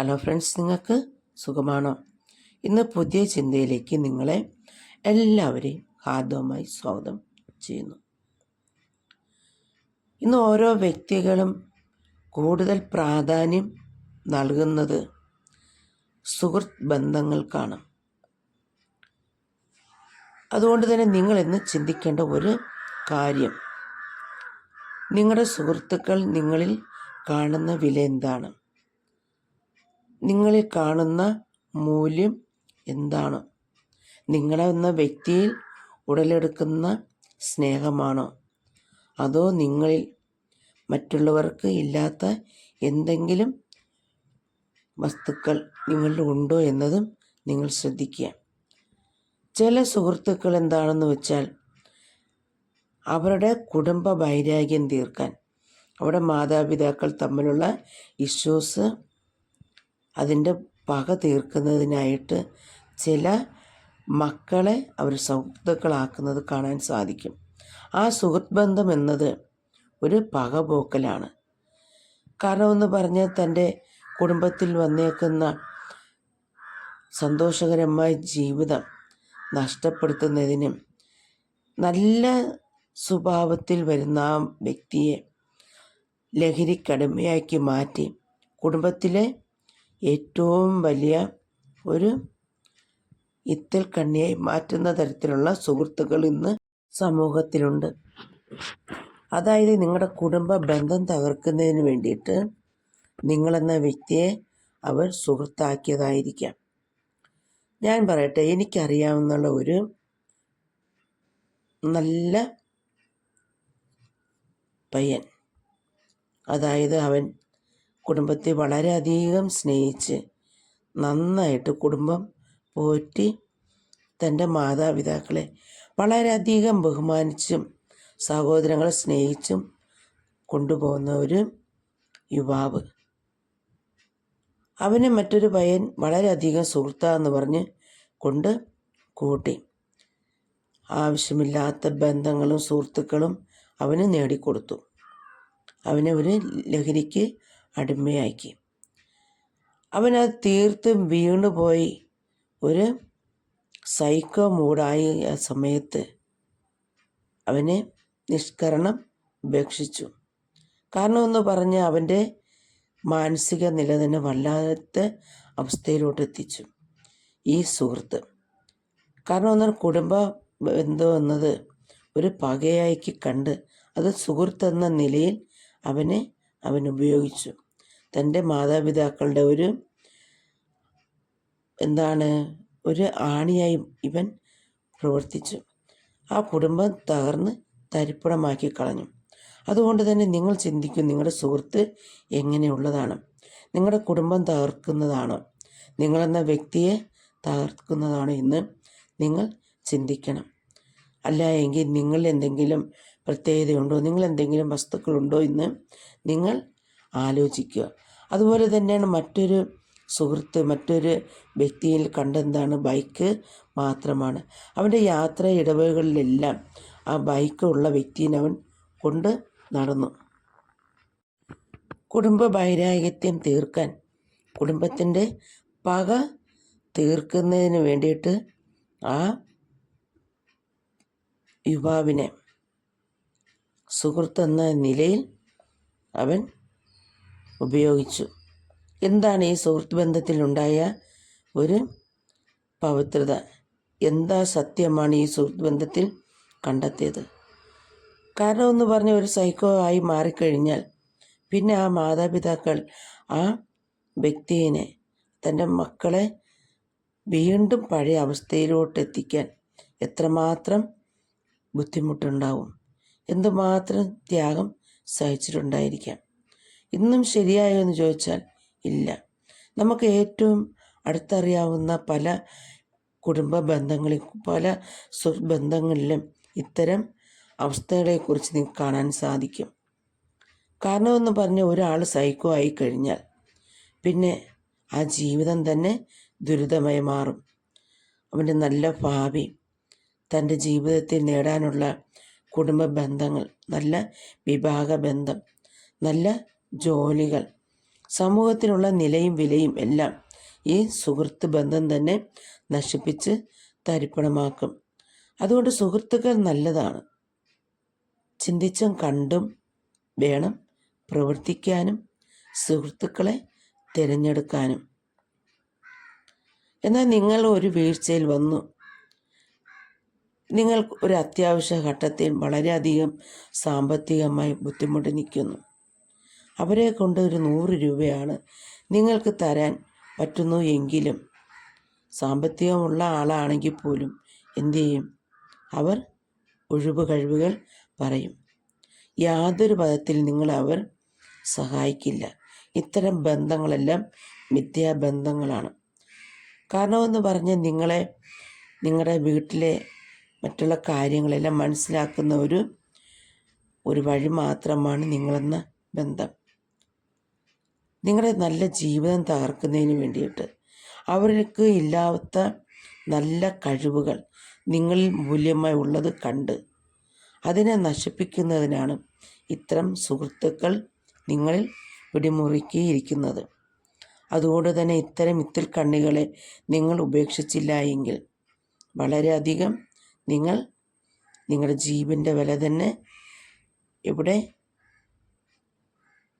Hello friends നിങ്ങൾക്ക് സുഖമാണോ? ഇന്ന് പുതിയ ചിന്തയിലേക്ക് നിങ്ങളെ എല്ലാവരെയും ഹാർദവമായി സ്വാഗതം ചെയ്യുന്നു. ഇന്ന് ഓരോ വ്യക്തികളും കൂടുതൽ പ്രാധാന്യം നൽകുന്നത് സുഹൃത്ത് ബന്ധങ്ങൾക്കാണ്. അതുകൊണ്ട് തന്നെ നിങ്ങൾ ഇന്ന് ചിന്തിക്കേണ്ട ഒരു കാര്യം. നിങ്ങളുടെ സുഹൃത്തുക്കൾ നിങ്ങളിൽ കാണുന്ന വില എന്താണ്? നിങ്ങളിൽ കാണുന്ന മൂല്യം എന്താണ്? നിങ്ങളെന്ന വ്യക്തിയിൽ ഉടലെടുക്കുന്ന സ്നേഹമാണോ? അതോ നിങ്ങളിൽ മറ്റുള്ളവർക്ക് ഇല്ലാത്ത എന്തെങ്കിലും വസ്തുക്കൾ നിങ്ങളിൽ ഉണ്ടോ എന്നതും നിങ്ങൾ ശ്രദ്ധിക്കുക. ചില സുഹൃത്തുക്കൾ എന്താണെന്ന് വെച്ചാൽ അവരുടെ കുടുംബ വൈരാഗ്യം തീർക്കാൻ അവിടെ മാതാപിതാക്കൾ തമ്മിലുള്ള ഇഷ്യൂസ് അതിന്റെ പക തീർക്കുന്നതിനായിട്ട് ചില മക്കളെ അവർ സുഹൃത്തുക്കളാക്കുന്നത് കാണാൻ സാധിക്കും. ആ സുഹൃത്ത് ബന്ധം എന്നത് ഒരു കാരണം എന്ന് പറഞ്ഞാൽ തന്റെ കുടുംബത്തിൽ വന്നേക്കുന്ന സന്തോഷകരമായ ജീവിതം നഷ്ടപ്പെടുത്തുന്നതിനും നല്ല സ്വഭാവത്തിൽ വരുന്ന ആ വ്യക്തിയെ ലഹരിക്കടിമയാക്കി മാറ്റി കുടുംബത്തിലെ ഏറ്റവും വലിയ ഒരു ഇത്തൽ കണ്ണിയായി മാറ്റുന്ന തരത്തിലുള്ള സുഹൃത്തുക്കൾ ഇന്ന് സമൂഹത്തിലുണ്ട്. അതായത് നിങ്ങളുടെ കുടുംബ ബന്ധം തകർക്കുന്നതിന് വേണ്ടിയിട്ട് നിങ്ങളെന്ന വ്യക്തിയെ അവർ സുഹൃത്താക്കിയതായിരിക്കാം. ഞാൻ പറയട്ടെ എനിക്കറിയാവുന്ന ഒരു നല്ല പയ്യൻ. അതായത് അവൻ കുടുംബത്തെ വളരെയധികം സ്നേഹിച്ച് നന്നായിട്ട് കുടുംബം പോറ്റി തന്റെ മാതാപിതാക്കളെ വളരെയധികം ബഹുമാനിച്ചും സഹോദരങ്ങളെ സ്നേഹിച്ചും കൊണ്ടുപോകുന്ന ഒരു യുവാവ്. അവന് മറ്റൊരു പയ്യൻ വളരെയധികം സുഹൃത്താന്ന് പറഞ്ഞ് കൊണ്ട് കൂട്ടി. ആവശ്യമില്ലാത്ത ബന്ധങ്ങളും സുഹൃത്തുക്കളും അവന് നേടിക്കൊടുത്തു. അവനെ ഒരു ലഹരിക്ക് അടിമയാക്കി. അവനത് തീർത്തും വീണുപോയി. ഒരു സൈക്കോ മൂടായി ആ സമയത്ത് അവനെ നിഷ്കരണം ഉപേക്ഷിച്ചു. കാരണം എന്ന് പറഞ്ഞാൽ അവന്റെ മാനസിക നില തന്നെ വല്ലാത്ത അവസ്ഥയിലോട്ട് എത്തിച്ചു ഈ സുഹൃത്ത്. കാരണം എന്നാൽ കുടുംബ ബന്ധം എന്നത് ഒരു പകയായിക്ക് കണ്ട് അത് സുഹൃത്ത് എന്ന നിലയിൽ അവനെ അവൻ ഉപയോഗിച്ചു. തന്റെ മാതാപിതാക്കളുടെ ഒരു എന്താണ് ഒരു ആണിയായി ഇവൻ പ്രവർത്തിച്ചു. ആ കുടുംബം തകർന്ന് തരിപ്പണമാക്കി കളഞ്ഞു. അതുകൊണ്ട് തന്നെ നിങ്ങൾ ചിന്തിക്കും നിങ്ങളുടെ സുഹൃത്ത് എങ്ങനെയുള്ളതാണ്? നിങ്ങളുടെ കുടുംബം തകർക്കുന്നതാണോ? നിങ്ങളെന്ന വ്യക്തിയെ തകർക്കുന്നതാണോ എന്ന് നിങ്ങൾ ചിന്തിക്കണം. അല്ല എങ്കിൽ നിങ്ങൾ എന്തെങ്കിലും പ്രത്യേകതയുണ്ടോ? നിങ്ങൾ എന്തെങ്കിലും വസ്തുക്കളുണ്ടോ എന്ന് നിങ്ങൾ ആലോചിക്കുക. അതുപോലെ തന്നെയാണ് മറ്റൊരു സുഹൃത്ത് മറ്റൊരു വ്യക്തിയിൽ കണ്ടെന്താണ്? ബൈക്ക് മാത്രമാണ്. അവന്റെ യാത്ര ഇടവുകളിലെല്ലാം ആ ബൈക്ക് ഉള്ള വ്യക്തിയെ അവൻ കൊണ്ട് നടന്നു. കുടുംബ വൈരാഗ്യത്യം തീർക്കാൻ കുടുംബത്തിന്റെ പക തീർക്കുന്നതിന് വേണ്ടിയിട്ട് ആ യുവാവിനെ സുഹൃത്തെന്ന നിലയിൽ അവൻ ഉപയോഗിച്ചു. എന്താണ് ഈ സുഹൃത്ത് ബന്ധത്തിലുണ്ടായ ഒരു പവിത്രത? എന്താ സത്യമാണ് ഈ സുഹൃത്ത് ബന്ധത്തിൽ കണ്ടെത്തിയത്? കാരണം എന്ന് പറഞ്ഞ ഒരു സൈക്കോ ആയി മാറിക്കഴിഞ്ഞാൽ പിന്നെ ആ മാതാപിതാക്കൾ ആ വ്യക്തിയെ തന്റെ മക്കളെ വീണ്ടും പഴയ അവസ്ഥയിലോട്ട് എത്തിക്കാൻ എത്രമാത്രം ബുദ്ധിമുട്ടുണ്ടാവും? എന്തുമാത്രം ത്യാഗം സഹിച്ചിട്ടുണ്ടായിരിക്കാം? ഇന്നും ശരിയായോ എന്ന് ചോദിച്ചാൽ ഇല്ല. നമുക്ക് ഏറ്റവും അടുത്തറിയാവുന്ന പല കുടുംബ ബന്ധങ്ങളിൽ പല സുബന്ധങ്ങളിലും ഇത്തരം അവസ്ഥകളെക്കുറിച്ച് നിങ്ങൾക്ക് കാണാൻ സാധിക്കും. കാരണമെന്ന് പറഞ്ഞ് ഒരാൾ സൈക്കോ ആയി കഴിഞ്ഞാൽ പിന്നെ ആ ജീവിതം തന്നെ ദുരിതമായി മാറും. അവന്റെ നല്ല ഭാവി തന്റെ ജീവിതത്തിൽ നേടാനുള്ള കുടുംബ ബന്ധങ്ങൾ നല്ല വിഭാഗ ബന്ധം നല്ല ജോലികൾ സമൂഹത്തിനുള്ള നിലയും വിലയും എല്ലാം ഈ സുഹൃത്ത് ബന്ധം തന്നെ നശിപ്പിച്ച് തരിപ്പണമാക്കും. അതുകൊണ്ട് സുഹൃത്തുക്കൾ നല്ലതാണ്. ചിന്തിച്ചും കണ്ടും വേണം പ്രവർത്തിക്കാനും സുഹൃത്തുക്കളെ തിരഞ്ഞെടുക്കാനും. എന്നാൽ നിങ്ങൾ ഒരു വീഴ്ചയിൽ വന്നു. നിങ്ങൾ ഒരു അത്യാവശ്യ ഘട്ടത്തിൽ വളരെയധികം സാമ്പത്തികമായി ബുദ്ധിമുട്ടി നിൽക്കുന്നു. അവരെ കൊണ്ട് ഒരു നൂറ് രൂപയാണ് നിങ്ങൾക്ക് തരാൻ പറ്റുന്നു എങ്കിലും സാമ്പത്തികമുള്ള ആളാണെങ്കിൽ പോലും എന്തു ചെയ്യും? അവർ ഒഴിവ് കഴിവുകൾ പറയും. യാതൊരു പദത്തിൽ നിങ്ങൾ അവർ സഹായിക്കില്ല. ഇത്തരം ബന്ധങ്ങളെല്ലാം മിഥ്യാബന്ധങ്ങളാണ്. കാരണമെന്ന് പറഞ്ഞ് നിങ്ങളെ നിങ്ങളുടെ വീട്ടിലെ മറ്റുള്ള കാര്യങ്ങളെല്ലാം മനസ്സിലാക്കുന്ന ഒരു ഒരു വഴി മാത്രമാണ് നിങ്ങളെന്ന ബന്ധം. നിങ്ങളുടെ നല്ല ജീവിതം തകർക്കുന്നതിന് വേണ്ടിയിട്ട് അവർക്ക് ഇല്ലാത്ത നല്ല കഴിവുകൾ നിങ്ങളിൽ മൂല്യമായി ഉള്ളത് കണ്ട് അതിനെ നശിപ്പിക്കുന്നതിനാണ് ഇത്തരം സുഹൃത്തുക്കൾ നിങ്ങളിൽ പിടിമുറുക്കിയിരിക്കുന്നത്. അതുകൊണ്ട് തന്നെ ഇത്തരം ഇത്തിൽ കണ്ണികളെ നിങ്ങൾ ഉപേക്ഷിച്ചില്ല എങ്കിൽ വളരെയധികം നിങ്ങൾ നിങ്ങളുടെ ജീവന്റെ വില തന്നെ ഇവിടെ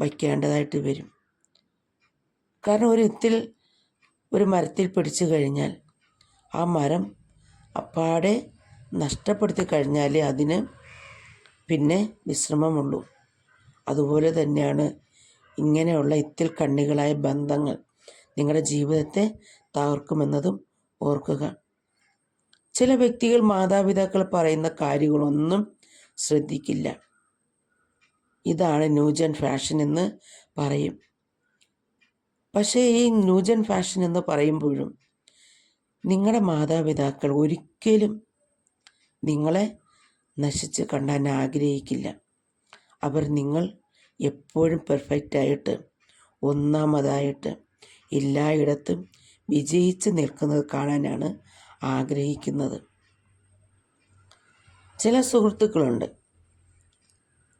വയ്ക്കേണ്ടതായിട്ട് വരും. കാരണം ഒരു ഇത്തിൽ ഒരു മരത്തിൽ പിടിച്ചു കഴിഞ്ഞാൽ ആ മരം അപ്പാടെ നഷ്ടപ്പെടുത്തി കഴിഞ്ഞാലേ അതിന് പിന്നെ വിശ്രമമുള്ളൂ. അതുപോലെ തന്നെയാണ് ഇങ്ങനെയുള്ള ഇത്തിൽ കണ്ണികളായ ബന്ധങ്ങൾ നിങ്ങളുടെ ജീവിതത്തെ തകർക്കുമെന്നതും ഓർക്കുക. ചില വ്യക്തികൾ മാതാപിതാക്കൾ പറയുന്ന കാര്യങ്ങളൊന്നും ശ്രദ്ധിക്കില്ല. ഇതാണ് ന്യൂജൻ ഫാഷൻ എന്ന് പറയും. പക്ഷേ ഈ ന്യൂജൻ ഫാഷൻ എന്ന് പറയുമ്പോഴും നിങ്ങളുടെ മാതാപിതാക്കൾ ഒരിക്കലും നിങ്ങളെ നശിച്ച് കണ്ടാൻ ആഗ്രഹിക്കില്ല. അവർ നിങ്ങൾ എപ്പോഴും പെർഫെക്റ്റായിട്ട് ഒന്നാമതായിട്ട് എല്ലായിടത്തും വിജയിച്ച് നിൽക്കുന്നത് കാണാനാണ് ആഗ്രഹിക്കുന്നത്. ചില സുഹൃത്തുക്കളുണ്ട്.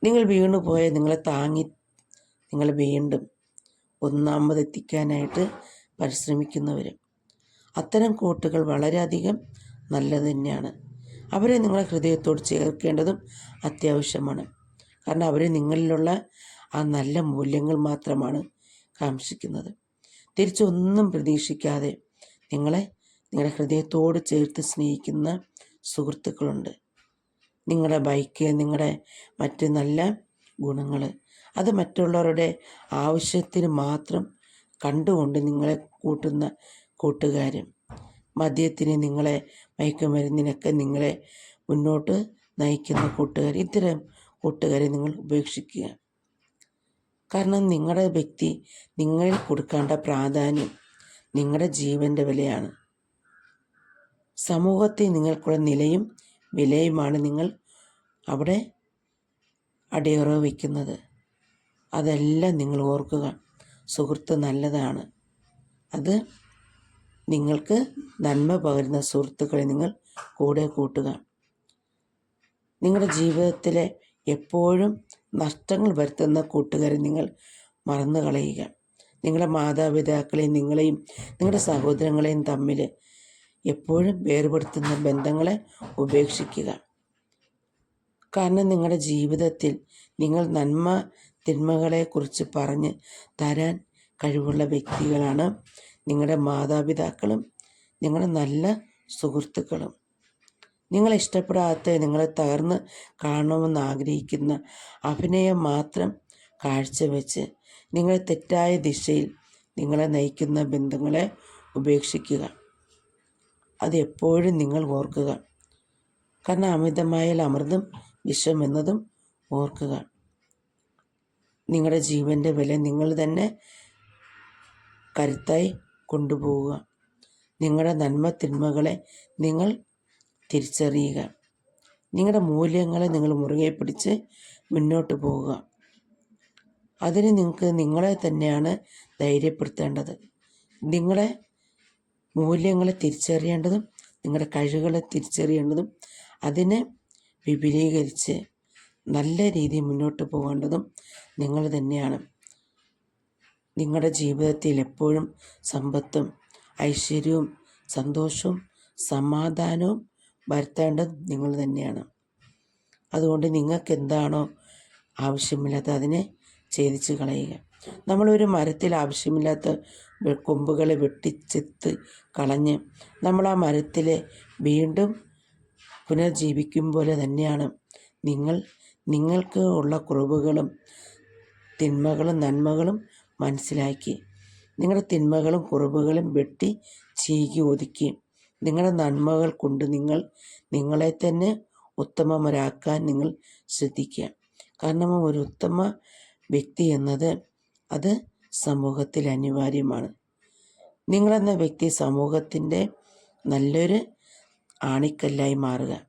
നിങ്ങൾ വീണുപോയ നിങ്ങളെ താങ്ങി നിങ്ങൾ വീണ്ടും ഒന്നാമതെത്തിക്കാനായിട്ട് പരിശ്രമിക്കുന്നവർ അത്തരം കൂട്ടുകൾ വളരെയധികം നല്ലത് തന്നെയാണ്. അവരെ നിങ്ങളെ ഹൃദയത്തോട് ചേർക്കേണ്ടതും അത്യാവശ്യമാണ്. കാരണം അവർ നിങ്ങളിലുള്ള ആ നല്ല മൂല്യങ്ങൾ മാത്രമാണ് കാംക്ഷിക്കുന്നത്. തിരിച്ചൊന്നും പ്രതീക്ഷിക്കാതെ നിങ്ങളെ നിങ്ങളുടെ ഹൃദയത്തോട് ചേർത്ത് സ്നേഹിക്കുന്ന സുഹൃത്തുക്കളുണ്ട്. നിങ്ങളുടെ ബൈക്ക് നിങ്ങളുടെ മറ്റ് നല്ല ഗുണങ്ങൾ. അത് മറ്റുള്ളവരുടെ ആവശ്യത്തിന് മാത്രം കണ്ടുകൊണ്ട് നിങ്ങളെ കൂട്ടുന്ന കൂട്ടുകാരും മദ്യത്തിന് നിങ്ങളെ മയക്കുമരുന്നിനൊക്കെ നിങ്ങളെ മുന്നോട്ട് നയിക്കുന്ന കൂട്ടുകാർ ഇത്തരം കൂട്ടുകാരെ നിങ്ങൾ ഉപേക്ഷിക്കുക. കാരണം നിങ്ങളുടെ വ്യക്തി നിങ്ങളിൽ കൊടുക്കേണ്ട പ്രാധാന്യം നിങ്ങളുടെ ജീവന്റെ വിലയാണ്. സമൂഹത്തിൽ നിങ്ങൾക്കുള്ള നിലയും വിലയുമാണ് നിങ്ങൾ അവിടെ അടിയറവ് വയ്ക്കുന്നത് അതെല്ലാം നിങ്ങൾ ഓർക്കുക. സുഹൃത്ത് നല്ലതാണ്. അത് നിങ്ങൾക്ക് നന്മ പകരുന്ന സുഹൃത്തുക്കളെ നിങ്ങൾ കൂടെ കൂട്ടുക. നിങ്ങളുടെ ജീവിതത്തിലെ എപ്പോഴും നഷ്ടങ്ങൾ വരുത്തുന്ന കൂട്ടുകാരെ നിങ്ങൾ മറന്നു കളയുക നിങ്ങളുടെ മാതാപിതാക്കളെയും നിങ്ങളെയും നിങ്ങളുടെ സഹോദരങ്ങളെയും തമ്മിൽ എപ്പോഴും വേർപെടുത്തുന്ന ബന്ധങ്ങളെ ഉപേക്ഷിക്കുക. കാരണം നിങ്ങളുടെ ജീവിതത്തിൽ നിങ്ങൾ നന്മ തിന്മകളെക്കുറിച്ച് പറഞ്ഞ് തരാൻ കഴിവുള്ള വ്യക്തികളാണ് നിങ്ങളുടെ മാതാപിതാക്കളും നിങ്ങളുടെ നല്ല സുഹൃത്തുക്കളും. നിങ്ങളെ ഇഷ്ടപ്പെടാത്ത നിങ്ങളെ തകർന്ന് കാണണമെന്ന് ആഗ്രഹിക്കുന്ന അഭിനയം മാത്രം കാഴ്ചവെച്ച് നിങ്ങളെ തെറ്റായ ദിശയിൽ നിങ്ങളെ നയിക്കുന്ന ബന്ധങ്ങളെ ഉപേക്ഷിക്കുക. അത് എപ്പോഴും നിങ്ങൾ ഓർക്കുക. കാരണം അമിതമായാൽ അമൃതം വിഷം എന്നതും ഓർക്കുക. നിങ്ങളുടെ ജീവന്റെ വില നിങ്ങൾ തന്നെ കരുത്തായി കൊണ്ടുപോവുക. നിങ്ങളുടെ നന്മ തിന്മകളെ നിങ്ങൾ തിരിച്ചറിയുക. നിങ്ങളുടെ മൂല്യങ്ങളെ നിങ്ങൾ മുറുകെ പിടിച്ച് മുന്നോട്ട് പോവുക. അതിന് നിങ്ങൾക്ക് നിങ്ങളെ തന്നെയാണ് ധൈര്യപ്പെടുത്തേണ്ടത്. നിങ്ങളെ മൂല്യങ്ങളെ തിരിച്ചറിയേണ്ടതും നിങ്ങളുടെ കഴിവുകളെ തിരിച്ചറിയേണ്ടതും അതിനെ വിപുലീകരിച്ച് നല്ല രീതിയിൽ മുന്നോട്ട് പോകേണ്ടതും നിങ്ങൾ തന്നെയാണ്. നിങ്ങളുടെ ജീവിതത്തിൽ എപ്പോഴും സമ്പത്തും ഐശ്വര്യവും സന്തോഷവും സമാധാനവും വരുത്തേണ്ടത് നിങ്ങൾ തന്നെയാണ്. അതുകൊണ്ട് നിങ്ങൾക്ക് എന്താണോ ആവശ്യമില്ലാത്ത അതിനെ ഛേദിച്ച് കളയുക. നമ്മളൊരു മരത്തിൽ ആവശ്യമില്ലാത്ത കൊമ്പുകളെ വെട്ടിച്ചെത്ത് കളഞ്ഞ് നമ്മൾ ആ മരത്തിലെ വീണ്ടും പുനർജീവിക്കും പോലെ തന്നെയാണ്. നിങ്ങൾ നിങ്ങൾക്ക് ഉള്ള കുറവുകളും തിന്മകളും നന്മകളും മനസ്സിലാക്കി നിങ്ങളുടെ തിന്മകളും കുറവുകളും വെട്ടി ചീകി ഒതുക്കി. നിങ്ങളുടെ നന്മകൾ കൊണ്ട് നിങ്ങൾ നിങ്ങളെ തന്നെ ഉത്തമമരാക്കാൻ നിങ്ങൾ ശ്രദ്ധിക്കുക. കാരണം ഒരു ഉത്തമ വ്യക്തി എന്നത് അത് സമൂഹത്തിൽ അനിവാര്യമാണ്. നിങ്ങളെന്ന വ്യക്തി സമൂഹത്തിന്റെ നല്ലൊരു ആണിക്കല്ലായി മാറുക.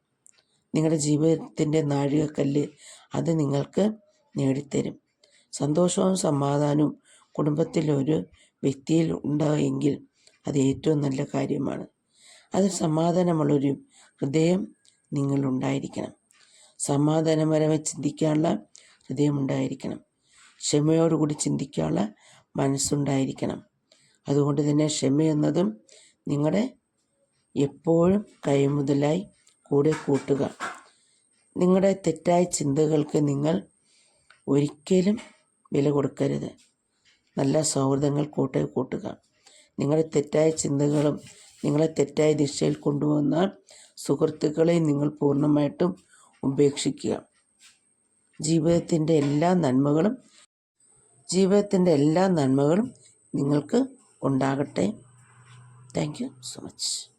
നിങ്ങളുടെ ജീവിതത്തിന്റെ നാഴികക്കല്ല് അത് നിങ്ങൾക്ക് നേടിത്തരും. സന്തോഷവും സമാധാനവും കുടുംബത്തിൽ ഒരു വ്യക്തിയിൽ ഉണ്ടായെങ്കിൽ അത് ഏറ്റവും നല്ല കാര്യമാണ്. അത് സമാധാനമുള്ളൊരു ഹൃദയം നിങ്ങളുണ്ടായിരിക്കണം. സമാധാനപരമായി ചിന്തിക്കാനുള്ള ഹൃദയം ഉണ്ടായിരിക്കണം. ക്ഷമയോടുകൂടി ചിന്തിക്കാനുള്ള മനസ്സുണ്ടായിരിക്കണം. അതുകൊണ്ട് തന്നെ ക്ഷമയെന്നതും നിങ്ങളുടെ എപ്പോഴും കൈമുതലായി കൂടെ കൂട്ടുക. നിങ്ങളുടെ തെറ്റായ ചിന്തകൾക്ക് നിങ്ങൾ ഒരിക്കലും വില കൊടുക്കരുത്. നല്ല സൗഹൃദങ്ങൾ കൂട്ടെ കൂട്ടുക. നിങ്ങളുടെ തെറ്റായ ചിന്തകളും നിങ്ങളെ തെറ്റായ ദിശയിൽ കൊണ്ടുവന്നാൽ സുഹൃത്തുക്കളെ നിങ്ങൾ പൂർണമായിട്ടും ഉപേക്ഷിക്കുക. ജീവിതത്തിന്റെ എല്ലാ നന്മകളും ജീവിതത്തിന്റെ എല്ലാ നന്മകളും നിങ്ങൾക്ക് ഉണ്ടാകട്ടെ. Thank you so much